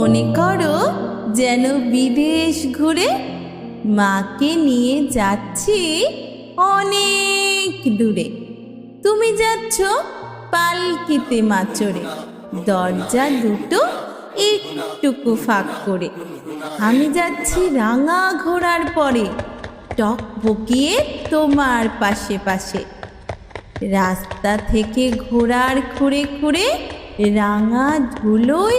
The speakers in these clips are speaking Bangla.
মনে করো যেন বিদেশ ঘুরে মাকে নিয়ে যাচ্ছি অনেক দূরে। তুমি যাচ্ছ পালকিতে মাচড়ে দরজা দুটো একটুকু ফাঁক করে। আমি যাচ্ছি রাঙা ঘোড়ার পরে, টক বকিয়ে তোমার পাশে পাশে। রাস্তা থেকে ঘোড়ার খুঁড়ে খুঁড়ে রাঙা ধুলোয়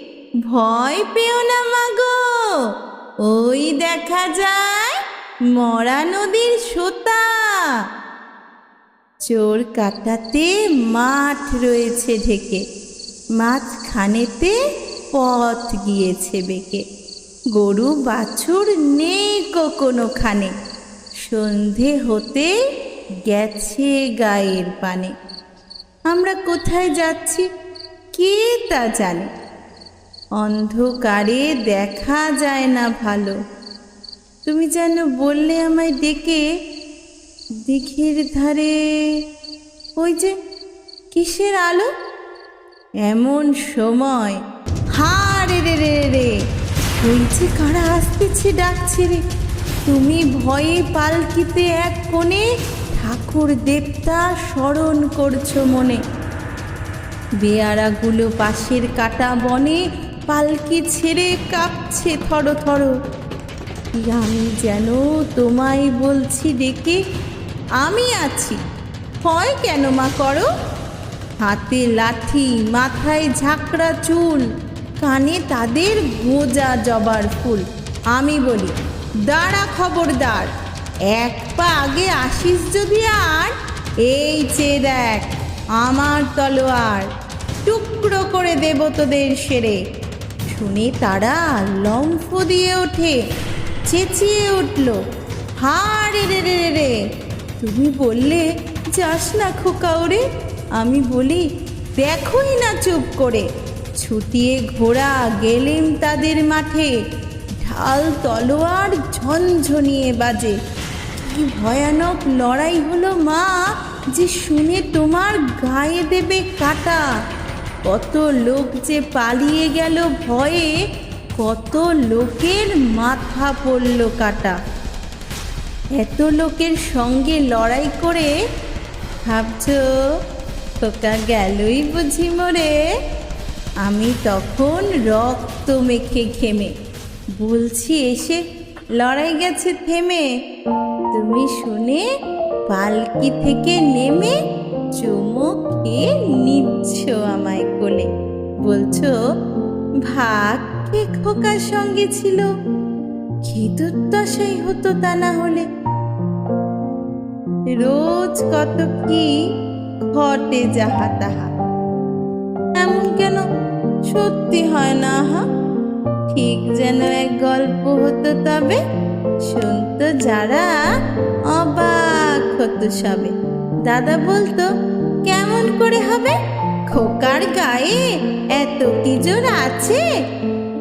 ভয় পেও না মাগো। ওই দেখা যায় মরা নদীর সোতা। চোর কাটাতে মাঠ রয়েছে ঢেকে, মাঝখানেতে পথ গিয়েছে বেঁকে। গরু বাছুর নেই কোনোখানে সন্ধে হতে গেছে গায়ের পানে। আমরা কোথায় যাচ্ছি, কে তা জানে? অন্ধকারে দেখা যায় না ভালো। তুমি যেন বললে আমায় ডেকে, দিঘির ধারে। ওই যে, কিসের আলো? এমন সময় হারে রে রে রে, ওই যে কারা আসতেছে, ডাকছে রে। তুমি ভয়ে পালকিতে এক কোণে ঠাকুর দেবতা স্মরণ করছ মনে। বেয়ারাগুলো পাশের কাটা বনে পালকি ছেড়ে কাঁপছে থর থর। আমি যেন তোমায় বলছি ডেকে? আমি আছি। ভয় কেন মা করো? হাতে লাঠি, মাথায় ঝাঁকড়া চুল, কানে তাদের গোজা জবার ফুল। আমি বলি, দাঁড়া খবরদার, এক পা আগে আসিস যদি আর, এই চেয়ে দেখ আমার তলোয়ার। টুকরো করে দেব তোদের সেরে। শুনে তারা লম্ফ দিয়ে ওঠে, চেঁচিয়ে উঠল হারে রে রে রে রে, তুমি বললে যাস না খোকা ওরে আমি বলি দেখোই না চুপ করে, ছুটিয়ে ঘোড়া গেলেম তাদের মাঠে, ঢাল তলোয়ার ঝনঝনিয়ে বাজে, কি ভয়ানক লড়াই হলো মা, যে শুনে তোমার গায়ে দেবে কাটা। কত লোক যে পালিয়ে গেল ভয়ে, কত লোকের মাথা পড়ল কাটা। এত লোকের সঙ্গে লড়াই করে ভাবছ তোকা গেলই বুঝি মরে। আমি তখন রক্ত মেখে ঘেমে, বলছি, এসে লড়াই গেছে, থেমে। তুমি শুনে পালকি থেকে নেমে চুমুক খেয়ে নিচ্ছ আমায় কোলে। বলছো ভাগ কে খোকার সঙ্গে ছিল। কি দুর্দশাই হতো তা না হলে? রোজ কত কি ঘটে যাহা তাহা। এমন কেন? সত্যি হয় না হা ঠিক যেন এক গল্প হতো তবে। শুনতো যারা অবাক হতো সবে। দাদা বলতো, কেমন করে হবে? খোকার গায়ে এত কি জোর আছে?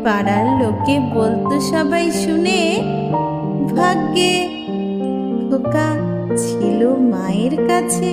পাড়ার লোকে বলতো সবাই শুনে, ভাগ্যে খোকা ছিল মায়ের কাছে।